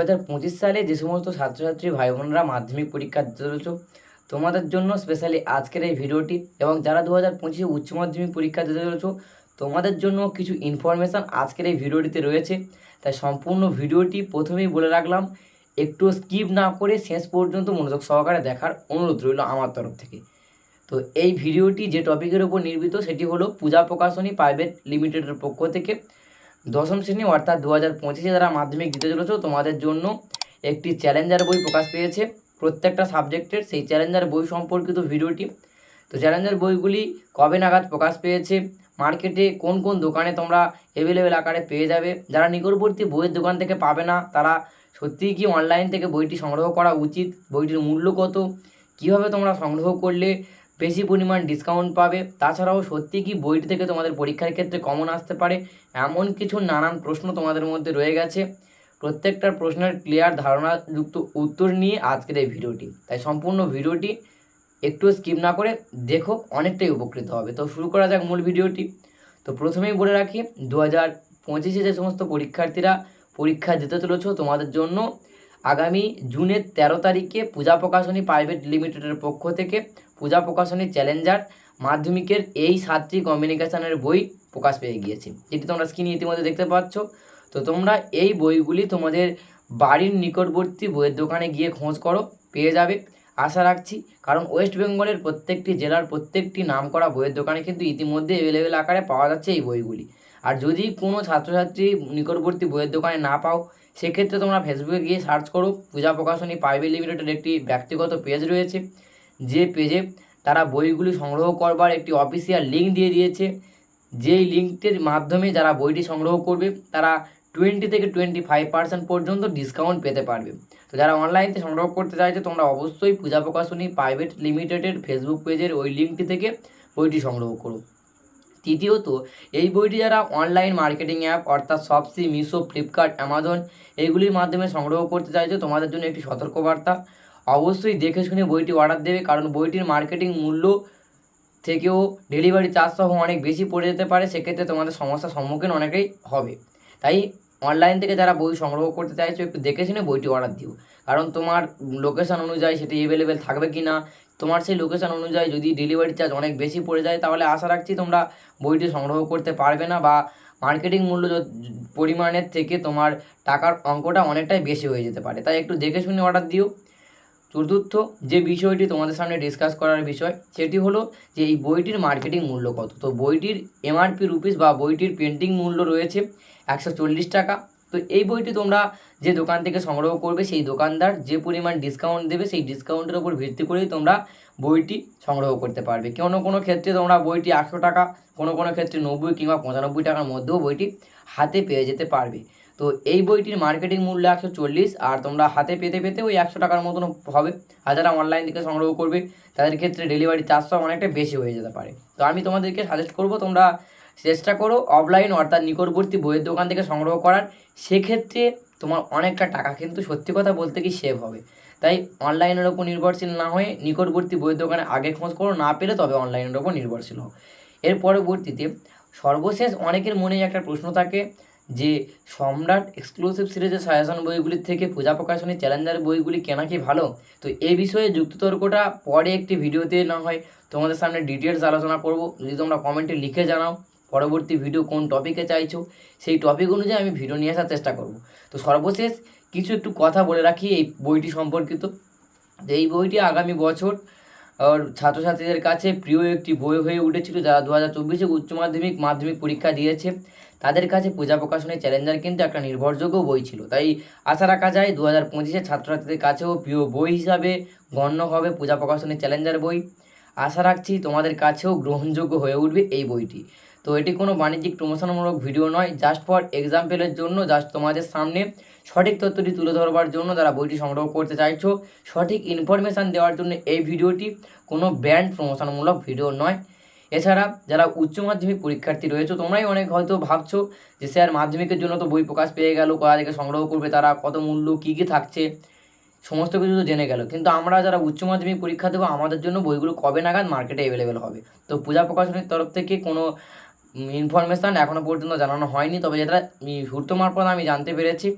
হাজার পঁচিশ সালে যে সমস্ত ছাত্রছাত্রী ভাই বোনরা মাধ্যমিক পরীক্ষা দিতে চলেছ, তোমাদের জন্য স্পেশালি আজকের এই ভিডিওটি এবং যারা দু হাজার পঁচিশে উচ্চ মাধ্যমিক পরীক্ষা দিতে চলেছো, তোমাদের জন্য কিছু ইনফরমেশান আজকের এই ভিডিওটিতে রয়েছে। তাই সম্পূর্ণ ভিডিওটি প্রথমেই বলে রাখলাম, একটু স্কিপ না করে শেষ পর্যন্ত মনোযোগ সহকারে দেখার অনুরোধ রইল আমার তরফ থেকে। তো এই ভিডিওটি যে টপিকের উপর নির্মিত, সেটি হলো পূজা প্রকাশনী প্রাইভেট লিমিটেডের পক্ষ থেকে। দশম শ্রেণি, অর্থাৎ দু হাজার পঁচিশে যারা মাধ্যমিক দিতে চলেছো, তোমাদের জন্য একটি চ্যালেঞ্জার বই প্রকাশ পেয়েছে। প্রত্যেকটা সাবজেক্টের সেই চ্যালেঞ্জার বই সম্পর্কিত ভিডিওটি। তো চ্যালেঞ্জার বইগুলি কবে নাগাদ প্রকাশ পেয়েছে? মার্কেটে কোন কোন দোকানে তোমরা অ্যাভেলেবেল আকারে পেয়ে যাবে? যারা নিকটবর্তী বইয়ের দোকান থেকে পাবে না, তারা সত্যিই কি অনলাইন থেকে বইটি সংগ্রহ করা উচিত? বইটির মূল্য কত? কীভাবে তোমরা সংগ্রহ করলে? বেশি পরিমাণ ডিসকাউন্ট পাবে। তাছাড়াও সত্যি কি বইটি থেকে তোমাদের পরীক্ষার ক্ষেত্রে কমন আসতে পারে? এমন কিছু নানান প্রশ্ন তোমাদের মধ্যে রয়ে গেছে। প্রত্যেকটার প্রশ্নের ক্লিয়ার ধারণাযুক্ত উত্তর নিয়ে আজকের এই ভিডিওটি। তাই সম্পূর্ণ ভিডিওটি একটু স্কিপ না করে দেখো, অনেকটাই উপকৃত হবে। তো শুরু করা যাক মূল ভিডিওটি। তো প্রথমেই বলে রাখি, দু হাজার পঁচিশে যে সমস্ত পরীক্ষার্থীরা পরীক্ষা দিতে চলেছো, তোমাদের জন্য আগামী জুনের তেরো তারিখে পূজা প্রকাশনী প্রাইভেট লিমিটেডের পক্ষ থেকে পূজা প্রকাশনী চ্যালেঞ্জার মাধ্যমিকের এই সাতটি কমিউনিকেশনের বই প্রকাশ পেয়ে গিয়েছে। যেটি তোমরা স্ক্রিনে ইতিমধ্যে দেখতে পাচ্ছ। তো তোমরা এই বইগুলি তোমাদের বাড়ির নিকটবর্তী বইয়ের দোকানে গিয়ে খোঁজ করো, পেয়ে যাবে। আশা রাখছি, কারণ ওয়েস্ট বেঙ্গলের প্রত্যেকটি জেলার প্রত্যেকটি নামকরা বইয়ের দোকানে কিন্তু ইতিমধ্যে অ্যাভেলেবেল আকারে পাওয়া যাচ্ছে এই বইগুলি। আর যদি কোনো ছাত্রছাত্রী নিকটবর্তী বইয়ের দোকানে না পাও সেক্ষেত্রে তোমরা ফেসবুকে গিয়ে সার্চ করো পূজা প্রকাশনী প্রাইভেট লিমিটেডের একটি ব্যক্তিগত পেজ রয়েছে। যে পেজে তারা বইগুলি সংগ্রহ করবার একটি অফিসিয়াল লিঙ্ক দিয়ে দিয়েছে। যেই লিঙ্কটির মাধ্যমে যারা বইটি সংগ্রহ করবে, তারা টোয়েন্টি থেকে টোয়েন্টি ফাইভ পার্সেন্ট পর্যন্ত ডিসকাউন্ট পেতে পারবে। তো যারা অনলাইনে সংগ্রহ করতে চাইছে, তোমরা অবশ্যই পূজা প্রকাশনী প্রাইভেট লিমিটেডের ফেসবুক পেজের ওই লিঙ্কটি থেকে বইটি সংগ্রহ করো। তৃতীয়ত, এই বইটি যারা অনলাইন মার্কেটিং অ্যাপ অর্থাৎ শপসি মিশো ফ্লিপকার্ট অ্যামাজন এইগুলির মাধ্যমে সংগ্রহ করতে চাইছো, তোমাদের জন্য একটি সতর্কবার্তা। অবশ্যই দেখে শুনে বইটি অর্ডার দেবে, কারণ বইটির মার্কেটিং মূল্য থেকেও ডেলিভারি চার্জ সহ অনেক বেশি পড়ে যেতে পারে, সেক্ষেত্রে তোমাদের সমস্যার সম্মুখীন অনেকেই হবে। তাই অনলাইন থেকে যারা বই সংগ্রহ করতে চাইছো, একটু দেখে শুনে বইটি অর্ডার দিও। কারণ তোমার লোকেশান অনুযায়ী সেটি অ্যাভেলেবেল থাকবে কি না তোমার সেই লোকেশান অনুযায়ী যদি ডেলিভারি চার্জ অনেক বেশি পড়ে যায়, তাহলে আশা রাখছি তোমরা বইটি সংগ্রহ করতে পারবে না বা মার্কেটিং মূল্য পরিমাণের থেকে তোমার টাকার অঙ্কটা অনেকটাই বেশি হয়ে যেতে পারে। তাই একটু দেখে শুনে অর্ডার দিও। চতুর্থ, যে বিষয়টি তোমাদের সামনে ডিসকাস করার বিষয়, সেটি হলো যে এই বইটির মার্কেটিং মূল্য কত। তো বইটির এমআরপি রুপিস বা বইটির পেন্টিং মূল্য রয়েছে একশো চল্লিশ টাকা। তো এই বইটি তোমরা যে দোকান থেকে সংগ্রহ করবে, সেই দোকানদার যে পরিমাণ ডিসকাউন্ট দেবে, সেই ডিসকাউন্টের উপর ভিত্তি করেই তোমরা বইটি সংগ্রহ করতে পারবে। কোনো কোনো ক্ষেত্রে তোমরা বইটি একশো টাকা, কোনো কোনো ক্ষেত্রে নব্বই কিংবা পঁচানব্বই টাকার মধ্যেও বইটি হাতে পেয়ে যেতে পারবে। তো এই বইটির মার্কেটিং মূল্য একশো চল্লিশ, আর তোমরা হাতে পেতে পেতে ওই একশো টাকার মতন হবে। আর যারা অনলাইন থেকে সংগ্রহ করবে, তাদের ক্ষেত্রে ডেলিভারি চার্জটা অনেকটা বেশি হয়ে যেতে পারে। তো আমি তোমাদেরকে সাজেস্ট করব তোমরা চেষ্টা করো অফলাইন অর্থাৎ নিকটবর্তী বইয়ের দোকান থেকে সংগ্রহ করার। সেক্ষেত্রে তোমার অনেকটা টাকা কিন্তু সত্যি কথা বলতে কি সেভ হবে। তাই অনলাইনের ওপর নির্ভরশীল না হয়ে নিকটবর্তী বইয়ের দোকানে আগে খোঁজ করো, না পেলে তবে অনলাইনের ওপর নির্ভরশীল হও। এর পরবর্তীতে সর্বশেষ অনেকের মনেই একটা প্রশ্ন থাকে যে সম্রাট এক্সক্লুসিভ সিরিজের সাজেশন বইগুলির থেকে পূজা প্রকাশনী চ্যালেঞ্জার বইগুলি কেনা কি ভালো? তো এই বিষয়ে যুক্ততর্কটা পরে একটি ভিডিওতে না হয় তোমাদের সামনে ডিটেলস আলোচনা করব। যদি তোমরা কমেন্টে লিখে জানাও পরবর্তী ভিডিও কোন টপিকে চাইছো, সেই টপিক অনুযায়ী আমি ভিডিও নিয়ে আসার চেষ্টা করব। তো সর্বশেষ কিছু একটু কথা বলে রাখি এই বইটি সম্পর্কিত। যে এই বইটি আগামী বছর ছাত্রছাত্রীদের কাছে প্রিয় একটি বই হয়ে উঠেছিল, যারা দু হাজার চব্বিশে উচ্চ মাধ্যমিক মাধ্যমিক পরীক্ষা দিয়েছে। তাদের কাছে পূজা প্রকাশনী চ্যালেঞ্জার কিন্তু একটা নির্ভরযোগ্য বই ছিল। তাই আশা রাখা যায়, দু হাজার পঁচিশে ছাত্রছাত্রীদের কাছেও প্রিয় বই হিসাবে গণ্য হবে পূজা প্রকাশনী চ্যালেঞ্জার বই। আশা রাখছি তোমাদের কাছেও গ্রহণযোগ্য হয়ে উঠবে এই বইটি। তো এটি কোনো বাণিজ্যিক প্রমোশনমূলক ভিডিও নয় জাস্ট ফর এক্সাম্পলের জন্য জাস্ট তোমাদের সামনে সঠিক তথ্যটি তুলে ধরবার জন্য যারা বইটি সংগ্রহ করতে চাইছো, সঠিক ইনফরমেশান দেওয়ার জন্য এই ভিডিওটি কোনো ব্র্যান্ড প্রমোশনমূলক ভিডিও নয়। এছাড়া যারা উচ্চ মাধ্যমিক পরীক্ষার্থী রয়েছে, তোমরাই অনেক হয়তো ভাবছ যে স্যার মাধ্যমিকের জন্য তো বই প্রকাশ পেয়ে গেল, কোথা থেকে সংগ্রহ করবে তারা, কত মূল্য, কী কী থাকছে, সমস্ত কিছু তো জেনে গেল। কিন্তু আমরা যারা উচ্চ মাধ্যমিক পরীক্ষা দেবো, আমাদের জন্য বইগুলো কবে নাগাদ মার্কেটে অ্যাভেলেবেল হবে? তো পূজা প্রকাশনীর তরফ থেকে কোনো ইনফরমেশান এখনও পর্যন্ত জানানো হয়নি, তবে যেটা সূত্র মারফত আমি জানতে পেরেছি।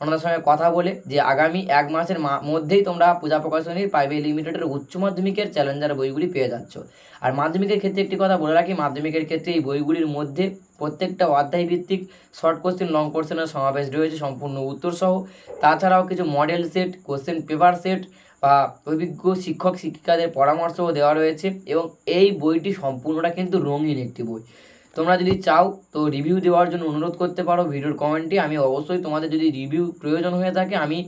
ওনাদের সঙ্গে কথা বলে যে আগামী এক মাসের মধ্যেই তোমরা পূজা প্রকাশনীর প্রাইভেট লিমিটেডের উচ্চ মাধ্যমিকের চ্যালেঞ্জার বইগুলি পেয়ে যাচ্ছ। আর মাধ্যমিকের ক্ষেত্রে একটি কথা বলে রাখি, মাধ্যমিকের ক্ষেত্রে এই বইগুলির মধ্যে প্রত্যেকটা অধ্যায় ভিত্তিক শর্ট কোশ্চেন লং কোশ্চেনের সমাবেশ রয়েছে, সম্পূর্ণ উত্তর সহ তাছাড়াও কিছু model set question paper set বা অভিজ্ঞ শিক্ষক শিক্ষিকাদের পরামর্শও দেওয়া রয়েছে এবং এই বইটি সম্পূর্ণটা কিন্তু রঙিন একটি বই। তোমরা যদি চাও, তো রিভিউ দেওয়ার জন্য অনুরোধ করতে পারো ভিডিওর কমেন্টে আমি অবশ্যই তোমাদের যদি রিভিউ প্রয়োজন হয়ে থাকে, আমি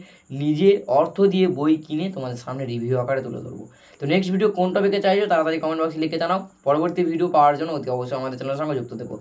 নিজে অর্থ দিয়ে বই কিনে তোমাদের সামনে রিভিউ আকারে তুলে ধরবো। তো নেক্সট ভিডিও কোন টপিকে চাইছো, তাড়াতাড়ি কমেন্ট বক্সে লিখে জানাও। পরবর্তী ভিডিও পাওয়ার জন্য অতি অবশ্যই আমাদের চ্যানেলের সঙ্গে যুক্ত থেকো।